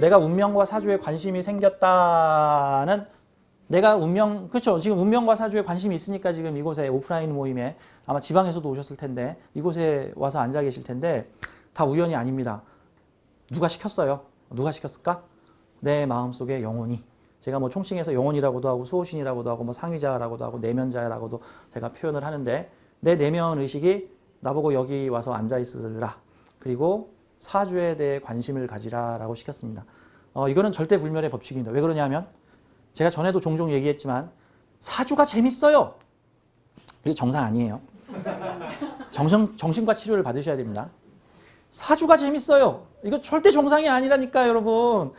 내가 운명과 사주에 관심이 생겼다는 내가 운명 그렇죠. 지금 운명과 사주에 관심이 있으니까 지금 이곳에 오프라인 모임에 아마 지방에서도 오셨을 텐데 이곳에 와서 앉아 계실 텐데 다 우연이 아닙니다. 누가 시켰어요? 누가 시켰을까? 내 마음속에 영혼이. 제가 뭐 총칭해서 영혼이라고도 하고 수호신이라고도 하고 뭐 상위자라고도 하고 내면자라고도 제가 표현을 하는데 내 내면 의식이 나보고 여기 와서 앉아 있으라. 그리고 사주에 대해 관심을 가지라라고 시켰습니다. 어, 이거는 절대 불멸의 법칙입니다. 왜 그러냐면 제가 전에도 종종 얘기했지만 사주가 재밌어요. 이게 정상 아니에요. 정신, 정신과 치료를 받으셔야 됩니다. 사주가 재밌어요. 이거 절대 정상이 아니라니까 여러분.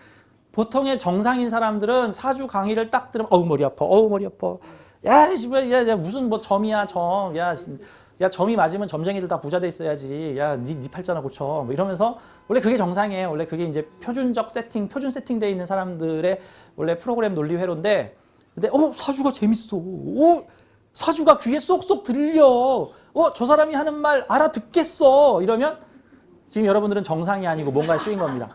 보통의 정상인 사람들은 사주 강의를 딱 들으면 어우 머리 아파. 어우 머리 아파. 야, 야, 야 무슨 뭐 점이야 점. 야, 씨, 야 점이 맞으면 점쟁이들 다 부자 돼 있어야지. 야, 니, 니 팔자나 고쳐. 뭐 이러면서 원래 그게 정상이에요. 원래 그게 이제 표준적 세팅, 표준 세팅돼 있는 사람들의 원래 프로그램 논리 회로인데, 근데 어 사주가 재밌어. 어 사주가 귀에 쏙쏙 들려. 어 저 사람이 하는 말 알아듣겠어. 이러면 지금 여러분들은 정상이 아니고 뭔가에 씌인 겁니다.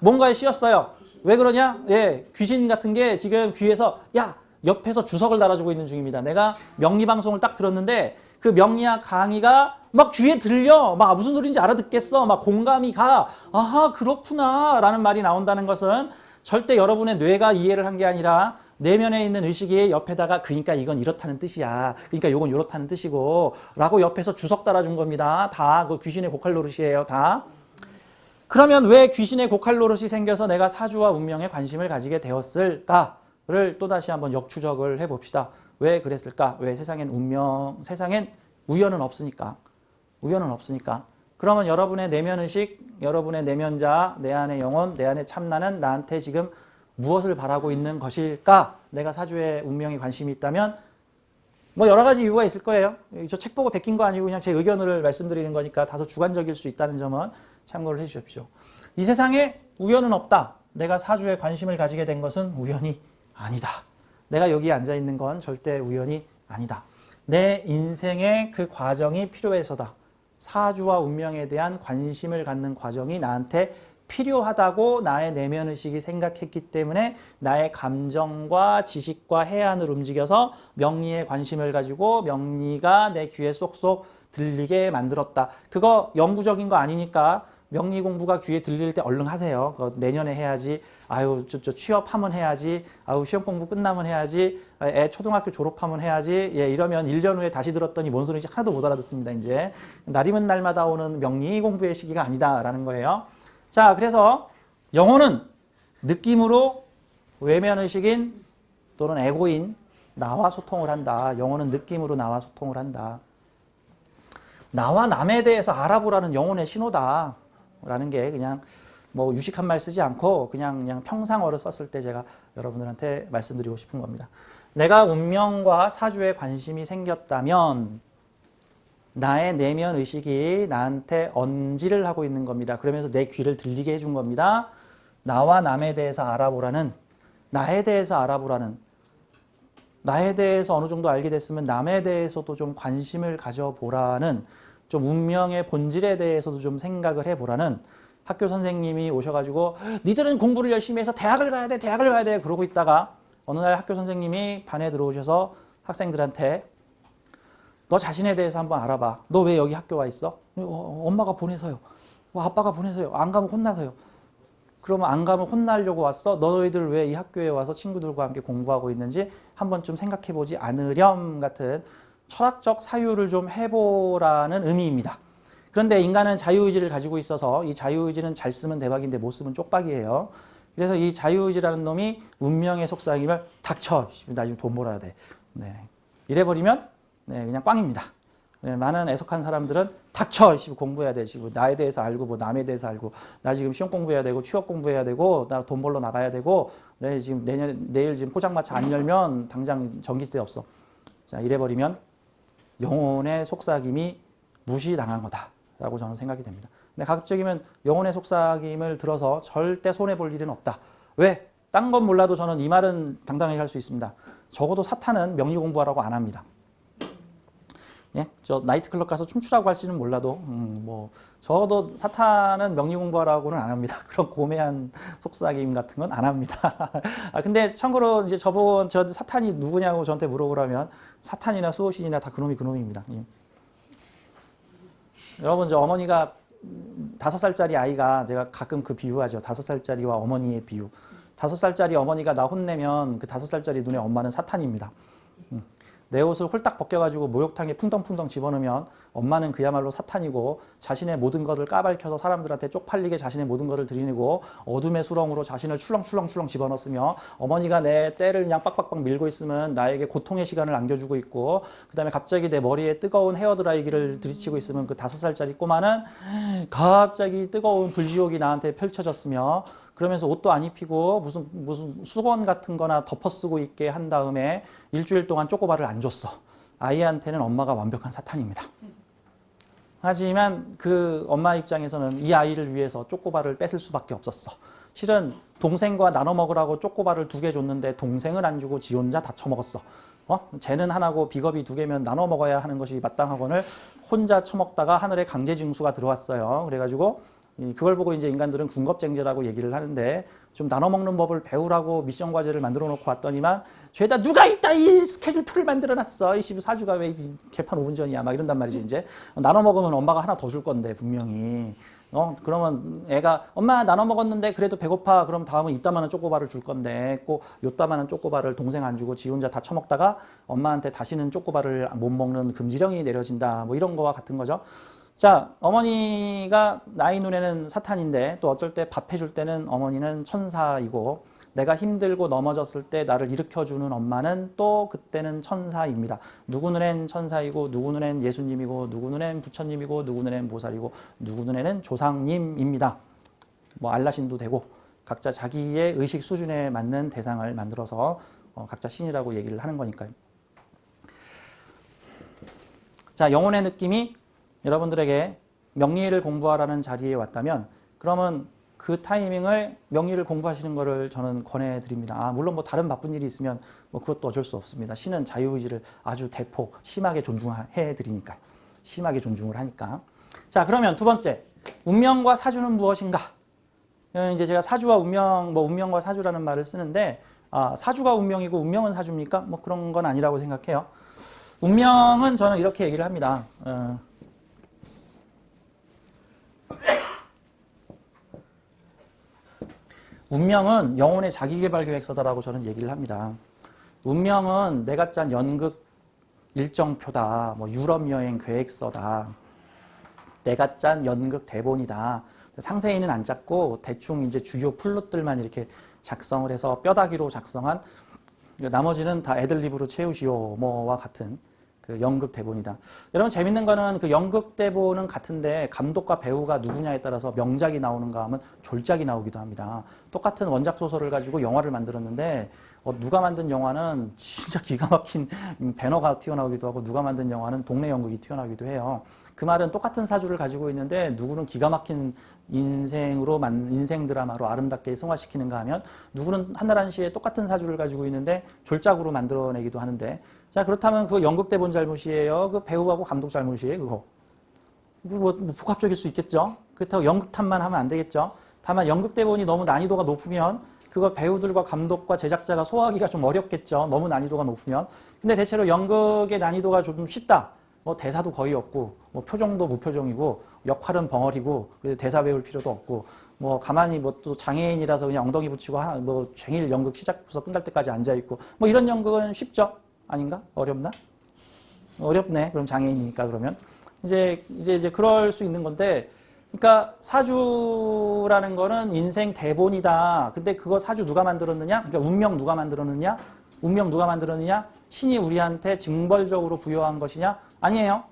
뭔가에 씌었어요. 왜 그러냐? 예, 귀신 같은 게 지금 귀에서 야 옆에서 주석을 달아주고 있는 중입니다. 내가 명리 방송을 딱 들었는데 그 명리학 강의가 막 귀에 들려, 막 무슨 소리인지 알아듣겠어, 막 공감이 가. 아하 그렇구나 라는 말이 나온다는 것은 절대 여러분의 뇌가 이해를 한 게 아니라 내면에 있는 의식이 옆에다가 그러니까 이건 이렇다는 뜻이야. 그러니까 이건 이렇다는 뜻이고 라고 옆에서 주석 달아준 겁니다. 다 그 귀신의 고칼 노릇이에요. 다. 그러면 왜 귀신의 고칼 노릇이 생겨서 내가 사주와 운명에 관심을 가지게 되었을까를 또다시 한번 역추적을 해봅시다. 왜 그랬을까? 왜 세상엔 운명, 세상엔 우연은 없으니까. 우연은 없으니까. 그러면 여러분의 내면 의식, 여러분의 내면자, 내 안의 영혼, 내 안의 참나는 나한테 지금 무엇을 바라고 있는 것일까? 내가 사주에 운명에 관심이 있다면 뭐 여러 가지 이유가 있을 거예요. 저 책 보고 베낀 거 아니고 그냥 제 의견을 말씀드리는 거니까 다소 주관적일 수 있다는 점은 참고를 해 주십시오. 이 세상에 우연은 없다. 내가 사주에 관심을 가지게 된 것은 우연이 아니다. 내가 여기 앉아 있는 건 절대 우연이 아니다. 내 인생의 그 과정이 필요해서다. 사주와 운명에 대한 관심을 갖는 과정이 나한테 필요하다고 나의 내면 의식이 생각했기 때문에 나의 감정과 지식과 해안을 움직여서 명리에 관심을 가지고 명리가 내 귀에 쏙쏙 들리게 만들었다. 그거 영구적인 거 아니니까 명리 공부가 귀에 들릴 때 얼른 하세요. 그거 내년에 해야지. 아유, 저, 저 취업하면 해야지. 아유, 시험 공부 끝나면 해야지. 애 초등학교 졸업하면 해야지. 예, 이러면 1년 후에 다시 들었더니 뭔 소리인지 하나도 못 알아듣습니다, 이제. 날이면 날마다 오는 명리 공부의 시기가 아니다라는 거예요. 자, 그래서 영혼은 느낌으로 외면의식인 또는 에고인 나와 소통을 한다. 영혼은 느낌으로 나와 소통을 한다. 나와 남에 대해서 알아보라는 영혼의 신호다. 라는 게 그냥 뭐 유식한 말 쓰지 않고 그냥 그냥 평상어를 썼을 때 제가 여러분들한테 말씀드리고 싶은 겁니다. 내가 운명과 사주에 관심이 생겼다면 나의 내면 의식이 나한테 언지를 하고 있는 겁니다. 그러면서 내 귀를 들리게 해준 겁니다. 나와 남에 대해서 알아보라는 나에 대해서 알아보라는 나에 대해서 어느 정도 알게 됐으면 남에 대해서도 좀 관심을 가져보라는 좀 운명의 본질에 대해서도 좀 생각을 해보라는 학교 선생님이 오셔가지고 니들은 공부를 열심히 해서 대학을 가야 돼 대학을 가야 돼. 그러고 있다가 어느 날 학교 선생님이 반에 들어오셔서 학생들한테 너 자신에 대해서 한번 알아봐. 너 왜 여기 학교 와 있어? 어, 엄마가 보내서요. 어, 아빠가 보내서요. 안 가면 혼나서요 그러면 안 가면 혼나려고 왔어? 너희들 왜 이 학교에 와서 친구들과 함께 공부하고 있는지 한번 좀 생각해 보지 않으렴. 같은 철학적 사유를 좀 해보라는 의미입니다. 그런데 인간은 자유의지를 가지고 있어서 이 자유의지는 잘 쓰면 대박인데 못 쓰면 쪽박이에요. 그래서 이 자유의지라는 놈이 운명의 속삭임을 닥쳐. 나 지금 돈 벌어야 돼. 네. 이래버리면 네, 그냥 꽝입니다. 네, 많은 애석한 사람들은 닥쳐 공부해야 돼 지금 나에 대해서 알고 뭐 남에 대해서 알고 나 지금 시험 공부해야 되고 취업 공부해야 되고 나 돈 벌러 나가야 되고 내 지금 내년 내일 지금 포장마차 안 열면 당장 전기세 없어 자 이래 버리면 영혼의 속삭임이 무시당한 거다라고 저는 생각이 됩니다. 근데 가급적이면 영혼의 속삭임을 들어서 절대 손해 볼 일은 없다. 왜? 딴 건 몰라도 저는 이 말은 당당하게 할 수 있습니다. 적어도 사탄은 명리 공부하라고 안 합니다. 예, 저 나이트클럽 가서 춤추라고 할지는 몰라도 음, 뭐 저도 사탄은 명리 공부하라고는 안 합니다. 그런 고매한 속삭임 같은 건 안 합니다. 아 근데 참고로 이제 저번 저 사탄이 누구냐고 저한테 물어보라면 사탄이나 수호신이나 다 그놈이 그놈입니다. 예. 여러분 저 어머니가 음, 다섯 살짜리 아이가 제가 가끔 그 비유하죠. 다섯 살짜리와 어머니의 비유. 다섯 살짜리 어머니가 나 혼내면 그 다섯 살짜리 눈에 엄마는 사탄입니다. 음. 내 옷을 홀딱 벗겨가지고 목욕탕에 풍덩풍덩 집어넣으면 엄마는 그야말로 사탄이고 자신의 모든 것을 까발켜서 사람들한테 쪽팔리게 자신의 모든 것을 들이내고 어둠의 수렁으로 자신을 출렁출렁출렁 집어넣었으며 어머니가 내 때를 그냥 빡빡빡 밀고 있으면 나에게 고통의 시간을 안겨주고 있고 그 다음에 갑자기 내 머리에 뜨거운 헤어드라이기를 들이치고 있으면 그 다섯 살짜리 꼬마는 갑자기 뜨거운 불지옥이 나한테 펼쳐졌으며 그러면서 옷도 안 입히고 무슨 무슨 수건 같은 거나 덮어 쓰고 있게 한 다음에 일주일 동안 쪼꼬바를 안 줬어. 아이한테는 엄마가 완벽한 사탄입니다. 하지만 그 엄마 입장에서는 이 아이를 위해서 쪼꼬바를 뺏을 수밖에 없었어. 실은 동생과 나눠 먹으라고 쪼꼬바를 두 개 줬는데 동생은 안 주고 지 혼자 다 처먹었어. 어? 쟤는 하나고 비겁이 두 개면 나눠 먹어야 하는 것이 마땅하거늘 혼자 처먹다가 하늘에 강제 징수가 들어왔어요. 그래가지고 이 그걸 보고 이제 인간들은 군겁쟁제라고 얘기를 하는데 좀 나눠 먹는 법을 배우라고 미션 과제를 만들어 놓고 왔더니만 죄다 누가 있다 이 스케줄 풀을 만들어 놨어. 이 집이 사주가 왜이 개판 5분 전이야? 막 이런단 말이지 이제. 나눠 먹으면 엄마가 하나 더 줄 건데 분명히. 어? 그러면 애가 엄마 나눠 먹었는데 그래도 배고파. 그럼 다음은 이따만한 쪼꼬바를 줄 건데. 꼭 요따만한 쪼꼬바를 동생 안 주고 지 혼자 다 처먹다가 엄마한테 다시는 쪼꼬바를 못 먹는 금지령이 내려진다. 뭐 이런 거와 같은 거죠. 자, 어머니가 나의 눈에는 사탄인데 또 어쩔 때 밥 해줄 때는 어머니는 천사이고 내가 힘들고 넘어졌을 때 나를 일으켜주는 엄마는 또 그때는 천사입니다. 누구 눈엔 천사이고 누구 눈엔 예수님이고 누구 눈엔 부처님이고 누구 눈엔 보살이고 누구 눈에는 조상님입니다. 뭐 알라신도 되고 각자 자기의 의식 수준에 맞는 대상을 만들어서 어, 각자 신이라고 얘기를 하는 거니까요. 자, 영혼의 느낌이 여러분들에게 명리를 공부하라는 자리에 왔다면 그러면 그 타이밍을 명리를 공부하시는 것을 저는 권해 드립니다. 아, 물론 뭐 다른 바쁜 일이 있으면 뭐 그것도 어쩔 수 없습니다. 신은 자유의지를 아주 대폭 심하게 존중해 드리니까요. 심하게 존중을 하니까. 자, 그러면 두 번째. 운명과 사주는 무엇인가? 어, 이제 제가 사주와 운명, 뭐 운명과 사주라는 말을 쓰는데 아, 사주가 운명이고 운명은 사주입니까? 뭐 그런 건 아니라고 생각해요. 운명은 저는 이렇게 얘기를 합니다. 어, 운명은 영혼의 자기개발 계획서다라고 저는 얘기를 합니다. 운명은 내가 짠 연극 일정표다. 뭐 유럽 여행 계획서다. 내가 짠 연극 대본이다. 상세히는 안 짰고 대충 이제 주요 플롯들만 이렇게 작성을 해서 뼈다귀로 작성한 나머지는 다 애들립으로 채우시오 뭐와 같은 그 연극 대본이다. 여러분 재밌는 거는 그 연극 대본은 같은데 감독과 배우가 누구냐에 따라서 명작이 나오는가 하면 졸작이 나오기도 합니다. 똑같은 원작 소설을 가지고 영화를 만들었는데 어, 누가 만든 영화는 진짜 기가 막힌 배너가 튀어나오기도 하고 누가 만든 영화는 동네 연극이 튀어나오기도 해요. 그 말은 똑같은 사주를 가지고 있는데 누구는 기가 막힌 인생으로 만 인생 드라마로 아름답게 승화시키는가 하면 누구는 한나라시에 똑같은 사주를 가지고 있는데 졸작으로 만들어내기도 하는데 자 그렇다면 그 연극 대본 잘못이에요? 그 배우하고 감독 잘못이에요 그거? 뭐, 뭐 복합적일 수 있겠죠? 그렇다고 연극 탓만 하면 안 되겠죠? 다만 연극 대본이 너무 난이도가 높으면 그거 배우들과 감독과 제작자가 소화하기가 좀 어렵겠죠? 너무 난이도가 높으면. 근데 대체로 연극의 난이도가 좀 쉽다. 뭐 대사도 거의 없고 뭐 표정도 무표정이고 역할은 벙어리고 그래서 대사 배울 필요도 없고 뭐 가만히 뭐 또 장애인이라서 그냥 엉덩이 붙이고 하, 뭐 쟁일 연극 시작부터 끝날 때까지 앉아 있고 뭐 이런 연극은 쉽죠 아닌가? 어렵나? 어렵네. 그럼 장애인이니까 그러면. 이제 이제 이제 그럴 수 있는 건데 그러니까 사주라는 거는 인생 대본이다. 근데 그거 사주 누가 만들었느냐? 그러니까 운명 누가 만들었느냐? 운명 누가 만들었느냐? 신이 우리한테 징벌적으로 부여한 것이냐? 아니에요.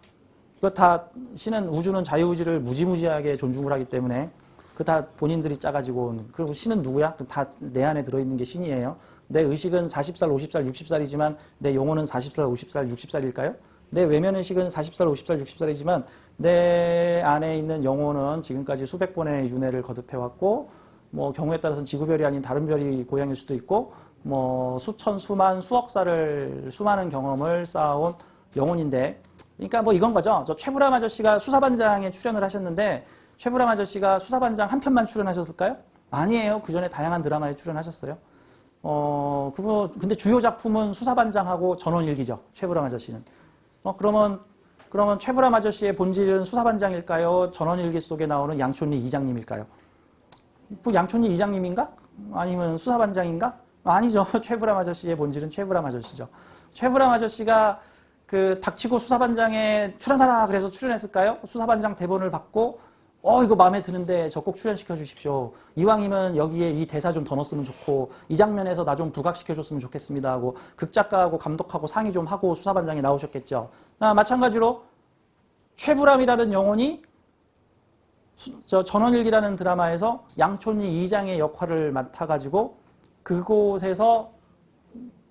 그거 다 신은 우주는 자유의지를 무지무지하게 존중을 하기 때문에 그 다 본인들이 짜가지고 온. 그리고 신은 누구야? 다 내 안에 들어있는 게 신이에요. 내 의식은 40살, 50살, 60살이지만 내 영혼은 40살, 50살, 60살일까요? 내 외면 의식은 40살, 50살, 60살이지만 내 안에 있는 영혼은 지금까지 수백 번의 윤회를 거듭해왔고 뭐 경우에 따라서는 지구별이 아닌 다른 별이 고향일 수도 있고 뭐 수천, 수만, 수억 살을 수많은 경험을 쌓아온 영혼인데 그러니까 뭐 이건 거죠. 저 최불암 아저씨가 수사반장에 출연을 하셨는데 최불암 아저씨가 수사반장 한 편만 출연하셨을까요? 아니에요. 그 전에 다양한 드라마에 출연하셨어요. 어, 그거 근데 주요 작품은 수사반장하고 전원일기죠. 최불암 아저씨는. 어, 그러면 그러면 최불암 아저씨의 본질은 수사반장일까요? 전원일기 속에 나오는 양촌리 이장님일까요? 뭐 양촌리 이장님인가? 아니면 수사반장인가? 아니죠. 최불암 아저씨의 본질은 최불암 아저씨죠. 최불암 아저씨가 그 닥치고 수사반장에 출연하라 그래서 출연했을까요? 수사반장 대본을 받고 어 이거 마음에 드는데 저 꼭 출연시켜 주십시오. 이왕이면 여기에 이 대사 좀 더 넣었으면 좋고 이 장면에서 나 좀 부각시켜 줬으면 좋겠습니다 하고 극작가하고 감독하고 상의 좀 하고 수사반장에 나오셨겠죠. 아, 마찬가지로 최불암이라는 영혼이 수- 저 전원일기라는 드라마에서 양촌리 이장의 역할을 맡아가지고 그곳에서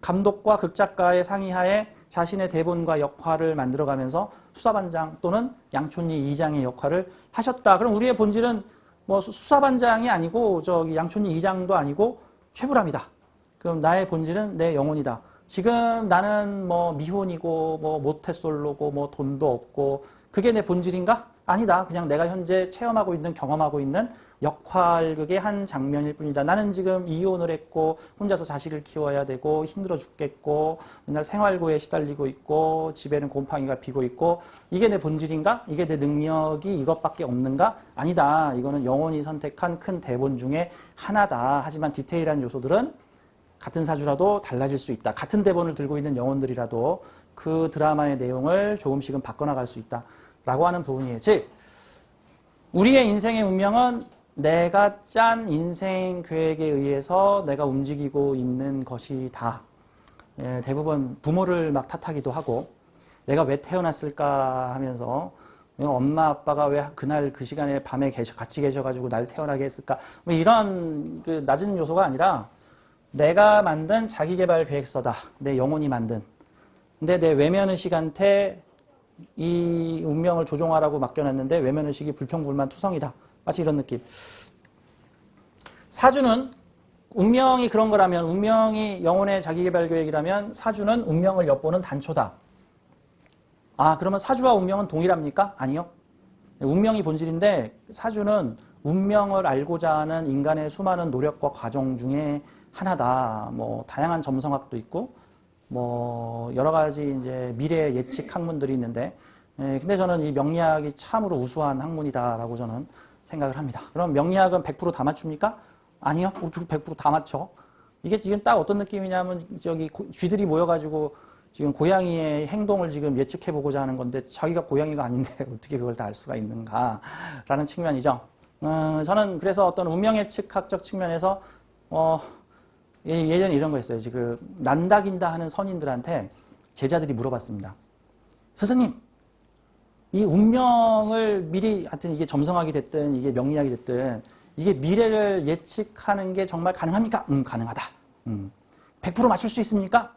감독과 극작가의 상의하에 자신의 대본과 역할을 만들어가면서 수사반장 또는 양촌리 이장의 역할을 하셨다. 그럼 우리의 본질은 뭐 수- 수사반장이 아니고 저기 양촌리 이장도 아니고 최불암이다. 그럼 나의 본질은 내 영혼이다. 지금 나는 뭐 미혼이고 뭐 모태솔로고 뭐 돈도 없고 그게 내 본질인가? 아니다. 그냥 내가 현재 체험하고 있는 경험하고 있는 역할극의 한 장면일 뿐이다. 나는 지금 이혼을 했고 혼자서 자식을 키워야 되고 힘들어 죽겠고 맨날 생활고에 시달리고 있고 집에는 곰팡이가 피고 있고 이게 내 본질인가? 이게 내 능력이 이것밖에 없는가? 아니다. 이거는 영혼이 선택한 큰 대본 중에 하나다. 하지만 디테일한 요소들은 같은 사주라도 달라질 수 있다. 같은 대본을 들고 있는 영혼들이라도 그 드라마의 내용을 조금씩은 바꿔나갈 수 있다. 라고 하는 부분이에요. 즉, 우리의 인생의 운명은 내가 짠 인생 계획에 의해서 내가 움직이고 있는 것이다. 예, 대부분 부모를 막 탓하기도 하고, 내가 왜 태어났을까 하면서, 왜 엄마 아빠가 왜 그날 그 시간에 밤에 계셔, 같이 계셔가지고 날 태어나게 했을까? 뭐 이런 그 낮은 요소가 아니라, 내가 만든 자기개발 계획서다. 내 영혼이 만든. 근데 내 외면의식한테 이 운명을 조종하라고 맡겨놨는데 외면의식이 불평불만 투성이다. 마치 이런 느낌. 사주는 운명이 그런 거라면 운명이 영혼의 자기개발 계획이라면 사주는 운명을 엿보는 단초다. 아 그러면 사주와 운명은 동일합니까? 아니요. 운명이 본질인데 사주는 운명을 알고자 하는 인간의 수많은 노력과 과정 중에 하나다. 뭐 다양한 점성학도 있고 뭐 여러 가지 이제 미래 예측 학문들이 있는데 예, 근데 저는 이 명리학이 참으로 우수한 학문이다라고 저는 생각을 합니다. 그럼 명리학은 100%다 맞춥니까? 아니요. 100%다 맞춰. 이게 지금 딱 어떤 느낌이냐면 저기 고- 쥐들이 모여가지고 지금 고양이의 행동을 지금 예측해 보고자 하는 건데 자기가 고양이가 아닌데 어떻게 그걸 다 알 수가 있는가라는 측면이죠. 어, 저는 그래서 어떤 운명 예측학적 측면에서 어, 예- 예전에 이런 거 있어요. 지금 난다긴다 하는 선인들한테 제자들이 물어봤습니다. 스승님, 이 운명을 미리 하여튼 이게 점성학이 됐든 이게 명리학이 됐든 이게 미래를 예측하는 게 정말 가능합니까? 음, 가능하다. 음. 100% 맞출 수 있습니까?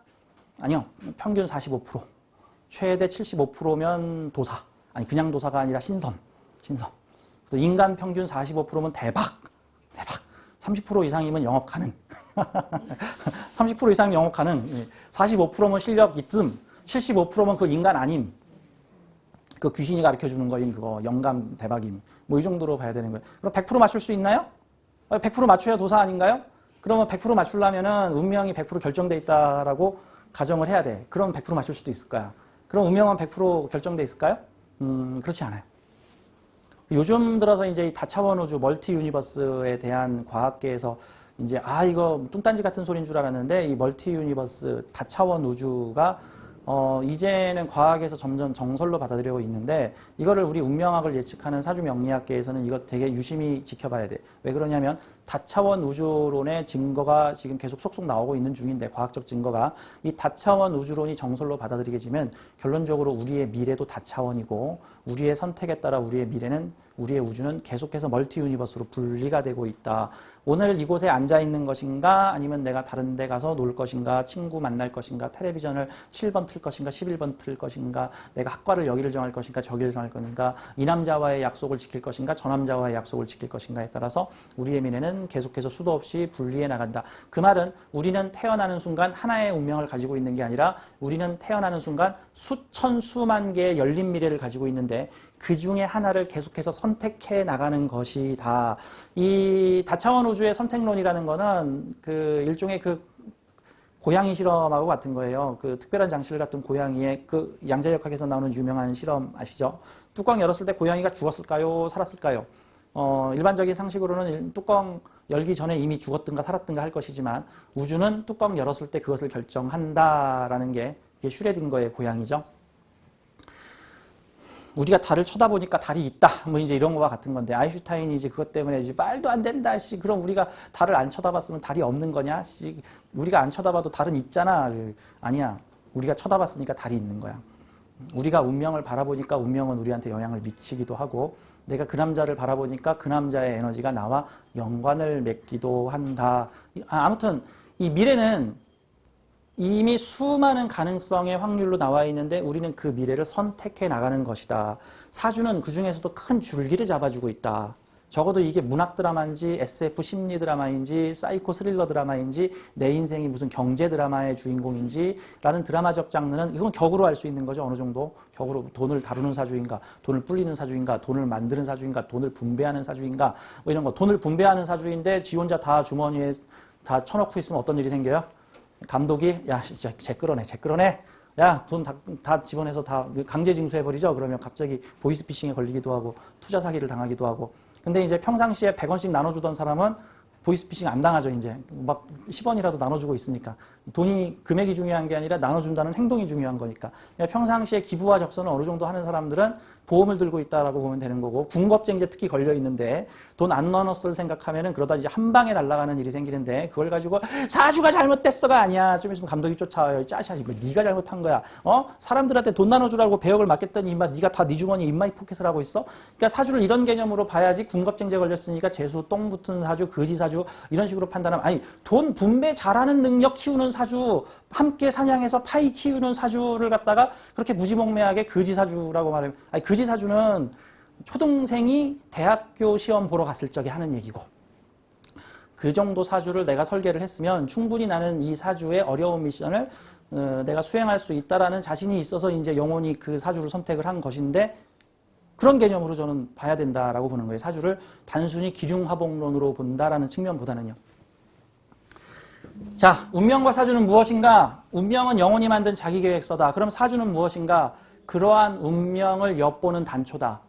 아니요. 평균 45%. 최대 75%면 도사. 아니, 그냥 도사가 아니라 신선. 신선. 또 인간 평균 45%면 대박. 대박. 30% 이상이면 영업 가능. 30% 이상이면 영업 가능. 45%면 실력 있음. 75%면 그 인간 아님. 그 귀신이 가르쳐 주는 거임 그거 영감 대박임 뭐 이 정도로 봐야 되는 거예요. 그럼 100% 맞출 수 있나요? 100% 맞춰야 도사 아닌가요? 그러면 100% 맞추려면은 운명이 100% 결정돼 있다라고 가정을 해야 돼. 그럼 100% 맞출 수도 있을 거야. 그럼 운명은 100% 결정돼 있을까요? 음 그렇지 않아요. 요즘 들어서 이제 이 다차원 우주 멀티 유니버스에 대한 과학계에서 이제 아 이거 뚱딴지 같은 소리인 줄 알았는데 이 멀티 유니버스 다차원 우주가 어 이제는 과학에서 점점 정설로 받아들이고 있는데 이거를 우리 운명학을 예측하는 사주 명리학계에서는 이거 되게 유심히 지켜봐야 돼. 왜 그러냐면 다차원 우주론의 증거가 지금 계속 속속 나오고 있는 중인데 과학적 증거가 이 다차원 우주론이 정설로 받아들이게지면 결론적으로 우리의 미래도 다차원이고 우리의 선택에 따라 우리의 미래는 우리의 우주는 계속해서 멀티 유니버스로 분리가 되고 있다. 오늘 이곳에 앉아 있는 것인가 아니면 내가 다른 데 가서 놀 것인가 친구 만날 것인가 텔레비전을 7번 틀 것인가 11번 틀 것인가 내가 학과를 여기를 정할 것인가 저기를 정할 것인가 이 남자와의 약속을 지킬 것인가 저 남자와의 약속을 지킬 것인가에 따라서 우리의 미래는 계속해서 수도 없이 분리해 나간다. 그 말은 우리는 태어나는 순간 하나의 운명을 가지고 있는 게 아니라 우리는 태어나는 순간 수천 수만 개의 열린 미래를 가지고 있는데 그 중에 하나를 계속해서 선택해 나가는 것이다. 이 다차원 우주의 선택론이라는 거는 그 일종의 그 고양이 실험하고 같은 거예요. 그 특별한 장치를 갖춘 고양이의 그 양자역학에서 나오는 유명한 실험 아시죠? 뚜껑 열었을 때 고양이가 죽었을까요? 살았을까요? 어, 일반적인 상식으로는 뚜껑 열기 전에 이미 죽었든가 살았든가 할 것이지만 우주는 뚜껑 열었을 때 그것을 결정한다라는 게 슈레딩거의 고양이죠. 우리가 달을 쳐다보니까 달이 있다. 뭐 이제 이런 거와 같은 건데 아인슈타인이 이제 그것 때문에 이제 말도 안 된다. 씨 그럼 우리가 달을 안 쳐다봤으면 달이 없는 거냐? 씨 우리가 안 쳐다봐도 달은 있잖아. 아니야. 우리가 쳐다봤으니까 달이 있는 거야. 우리가 운명을 바라보니까 운명은 우리한테 영향을 미치기도 하고 내가 그 남자를 바라보니까 그 남자의 에너지가 나와 연관을 맺기도 한다. 아, 아무튼 이 미래는 이미 수많은 가능성의 확률로 나와 있는데 우리는 그 미래를 선택해 나가는 것이다. 사주는 그 중에서도 큰 줄기를 잡아주고 있다. 적어도 이게 문학 드라마인지 SF 심리 드라마인지 사이코 스릴러 드라마인지 내 인생이 무슨 경제 드라마의 주인공인지 라는 드라마적 장르는 이건 격으로 알 수 있는 거죠. 어느 정도 격으로 돈을 다루는 사주인가 돈을 불리는 사주인가 돈을 만드는 사주인가 돈을 분배하는 사주인가 뭐 이런 거 돈을 분배하는 사주인데 지 혼자 다 주머니에 다 쳐놓고 있으면 어떤 일이 생겨요? 감독이 야 진짜 쟤 끌어내 쟤 끌어내 야돈다 다 집어내서 다 강제 징수해버리죠. 그러면 갑자기 보이스피싱에 걸리기도 하고 투자 사기를 당하기도 하고 근데 이제 평상시에 100원씩 나눠주던 사람은 보이스피싱 안 당하죠, 이제. 막 10원이라도 나눠주고 있으니까. 돈이, 금액이 중요한 게 아니라 나눠준다는 행동이 중요한 거니까. 평상시에 기부와 적선을 어느 정도 하는 사람들은 보험을 들고 있다라고 보면 되는 거고, 군겁쟁이제 특히 걸려 있는데, 돈 안 넣어놨을 생각하면은 그러다 이제 한 방에 날아가는 일이 생기는데, 그걸 가지고 사주가 잘못됐어가 아니야. 좀 있으면 감독이 쫓아와요. 짜샤시, 뭐 네가 잘못한 거야. 어? 사람들한테 돈 나눠주라고 배역을 맡겼더니 임마 네가 다 네 주머니 인마이 포켓을 하고 있어? 그러니까 사주를 이런 개념으로 봐야지 군겁쟁제 걸렸으니까 재수 똥 붙은 사주, 거지 사주 이런 식으로 판단하면 아니 돈 분배 잘하는 능력 키우는 사주 함께 사냥해서 파이 키우는 사주를 갖다가 그렇게 무지몽매하게 거지 사주라고 말하면 아니 거지 사주는 초등생이 대학교 시험 보러 갔을 적에 하는 얘기고 그 정도 사주를 내가 설계를 했으면 충분히 나는 이 사주의 어려운 미션을 어, 내가 수행할 수 있다라는 자신이 있어서 이제 영혼이 그 사주를 선택을 한 것인데 그런 개념으로 저는 봐야 된다라고 보는 거예요. 사주를 단순히 기중화복론으로 본다라는 측면보다는요. 자, 운명과 사주는 무엇인가? 운명은 영혼이 만든 자기 계획서다. 그럼 사주는 무엇인가? 그러한 운명을 엿보는 단초다.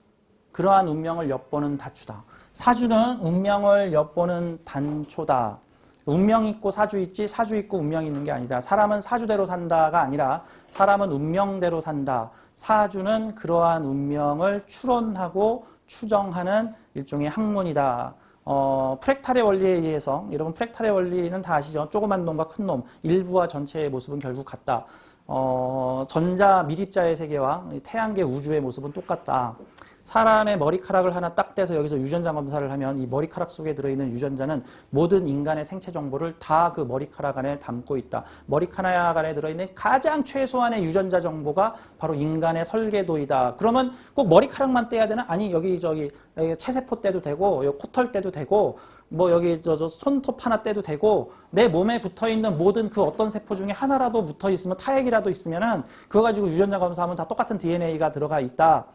그러한 운명을 엿보는 다추다. 사주는 운명을 엿보는 단초다. 운명 있고 사주 있지 사주 있고 운명 있는 게 아니다. 사람은 사주대로 산다가 아니라 사람은 운명대로 산다. 사주는 그러한 운명을 추론하고 추정하는 일종의 학문이다. 어, 프랙탈의 원리에 의해서 여러분 프랙탈의 원리는 다 아시죠? 조그만 놈과 큰 놈, 일부와 전체의 모습은 결국 같다. 어, 전자 미립자의 세계와 태양계 우주의 모습은 똑같다. 사람의 머리카락을 하나 딱 떼서 여기서 유전자 검사를 하면 이 머리카락 속에 들어있는 유전자는 모든 인간의 생체 정보를 다 그 머리카락 안에 담고 있다. 머리카락 안에 들어있는 가장 최소한의 유전자 정보가 바로 인간의 설계도이다. 그러면 꼭 머리카락만 떼야 되나? 아니 여기 저기 체세포 떼도 되고 코털 떼도 되고 뭐 여기 저, 저 손톱 하나 떼도 되고 내 몸에 붙어 있는 모든 그 어떤 세포 중에 하나라도 붙어 있으면 타액이라도 있으면은 그거 가지고 유전자 검사하면 다 똑같은 DNA가 들어가 있다.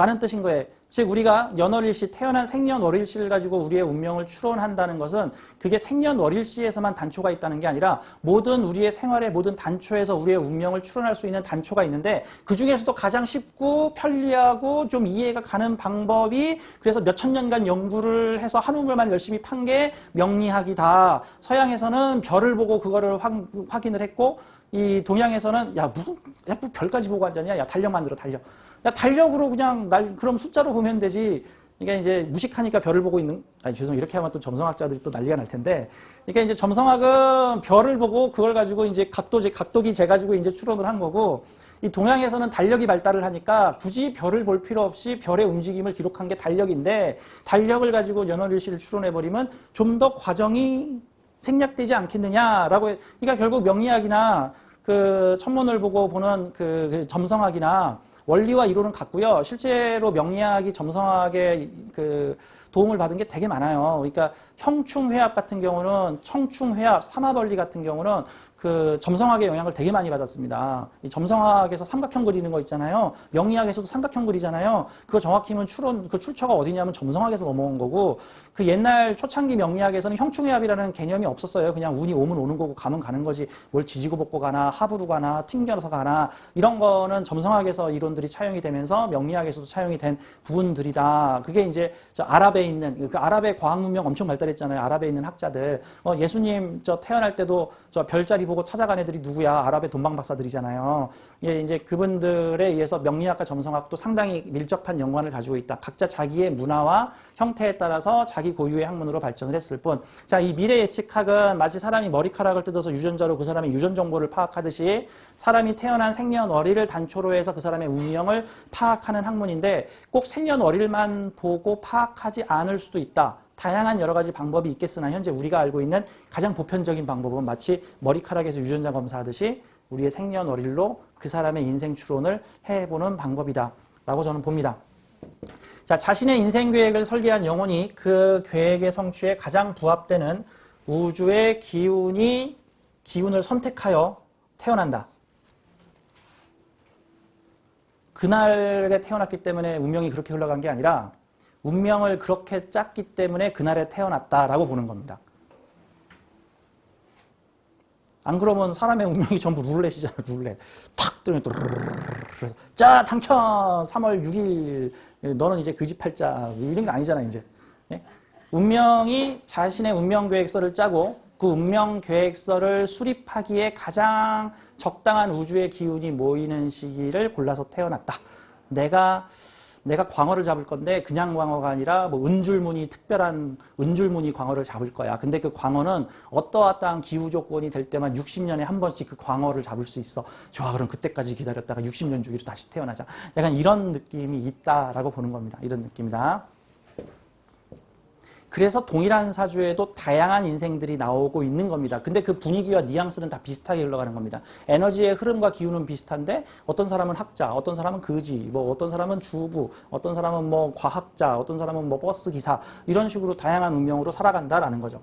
라는 뜻인 거예요. 즉 우리가 연월일시 태어난 생년월일시를 가지고 우리의 운명을 추론한다는 것은 그게 생년월일시에서만 단초가 있다는 게 아니라 모든 우리의 생활의 모든 단초에서 우리의 운명을 추론할 수 있는 단초가 있는데 그 중에서도 가장 쉽고 편리하고 좀 이해가 가는 방법이 그래서 몇천 년간 연구를 해서 한 우물만 열심히 판 게 명리학이다. 서양에서는 별을 보고 그거를 확, 확인을 했고 이 동양에서는 야 무슨 야, 뭐 별까지 보고 앉았냐? 야 달력 만들어 달력. 야, 달력으로 그냥 날, 그럼 숫자로 보면 되지. 그러니까 이제 무식하니까 별을 보고 있는, 아니, 죄송, 이렇게 하면 또 점성학자들이 또 난리가 날 텐데. 그러니까 이제 점성학은 별을 보고 그걸 가지고 이제 각도, 각도기 재 가지고 이제 추론을 한 거고, 이 동양에서는 달력이 발달을 하니까 굳이 별을 볼 필요 없이 별의 움직임을 기록한 게 달력인데, 달력을 가지고 연월일시를 추론해 버리면 좀 더 과정이 생략되지 않겠느냐라고, 그러니까 결국 명리학이나 그 천문을 보고 보는 그 점성학이나 원리와 이론은 같고요. 실제로 명리학이 점성학의 그 도움을 받은 게 되게 많아요. 그러니까 형충회합 같은 경우는 청충회합, 삼화벌리 같은 경우는 그 점성학의 영향을 되게 많이 받았습니다. 이 점성학에서 삼각형 그리는 거 있잖아요. 명리학에서도 삼각형 그리잖아요. 그거 정확히는 추론 그 출처가 어디냐면 점성학에서 넘어온 거고 그 옛날 초창기 명리학에서는 형충회합이라는 개념이 없었어요. 그냥 운이 오면 오는 거고 가면 가는 거지. 뭘 지지고 볶고 가나 합으로 가나 튕겨서 가나 이런 거는 점성학에서 이론들이 차용이 되면서 명리학에서도 차용이 된 부분들이다. 그게 이제 저 아랍에 있는 그 아랍의 과학 문명 엄청 발달했잖아요. 아랍에 있는 학자들. 어, 예수님 저 태어날 때도 저 별자리 보고 찾아간 애들이 누구야? 아랍의 돈방 박사들이잖아요. 예, 이제 그분들에 의해서 명리학과 점성학도 상당히 밀접한 연관을 가지고 있다. 각자 자기의 문화와 형태에 따라서 자기 고유의 학문으로 발전을 했을 뿐. 자, 이 미래 예측학은 마치 사람이 머리카락을 뜯어서 유전자로 그 사람의 유전 정보를 파악하듯이 사람이 태어난 생년월일을 단초로 해서 그 사람의 운명을 파악하는 학문인데 꼭 생년월일만 보고 파악하지 않을 수도 있다. 다양한 여러 가지 방법이 있겠으나 현재 우리가 알고 있는 가장 보편적인 방법은 마치 머리카락에서 유전자 검사하듯이 우리의 생년월일로 그 사람의 인생 추론을 해보는 방법이다. 라고 저는 봅니다. 자, 자신의 인생 계획을 설계한 영혼이 그 계획의 성취에 가장 부합되는 우주의 기운이 기운을 선택하여 태어난다. 그날에 태어났기 때문에 운명이 그렇게 흘러간 게 아니라 운명을 그렇게 짰기 때문에 그날에 태어났다라고 보는 겁니다. 안 그러면 사람의 운명이 전부 룰렛이잖아요, 룰렛. 탁 뜨면 또 그래서 자 당첨 3월 6일 너는 이제 그지팔자 이런 거 아니잖아 이제. 예? 운명이 자신의 운명 계획서를 짜고 그 운명 계획서를 수립하기에 가장 적당한 우주의 기운이 모이는 시기를 골라서 태어났다. 내가 내가 광어를 잡을 건데 그냥 광어가 아니라 뭐 은줄무늬 특별한 은줄무늬 광어를 잡을 거야. 근데 그 광어는 어떠어떠한 기후 조건이 될 때만 60년에 한 번씩 그 광어를 잡을 수 있어. 좋아, 그럼 그때까지 기다렸다가 60년 주기로 다시 태어나자. 약간 이런 느낌이 있다라고 보는 겁니다. 이런 느낌이다. 그래서 동일한 사주에도 다양한 인생들이 나오고 있는 겁니다. 근데 그 분위기와 뉘앙스는 다 비슷하게 흘러가는 겁니다. 에너지의 흐름과 기운은 비슷한데 어떤 사람은 학자, 어떤 사람은 거지, 뭐 어떤 사람은 주부, 어떤 사람은 뭐 과학자, 어떤 사람은 뭐 버스 기사 이런 식으로 다양한 운명으로 살아간다라는 거죠.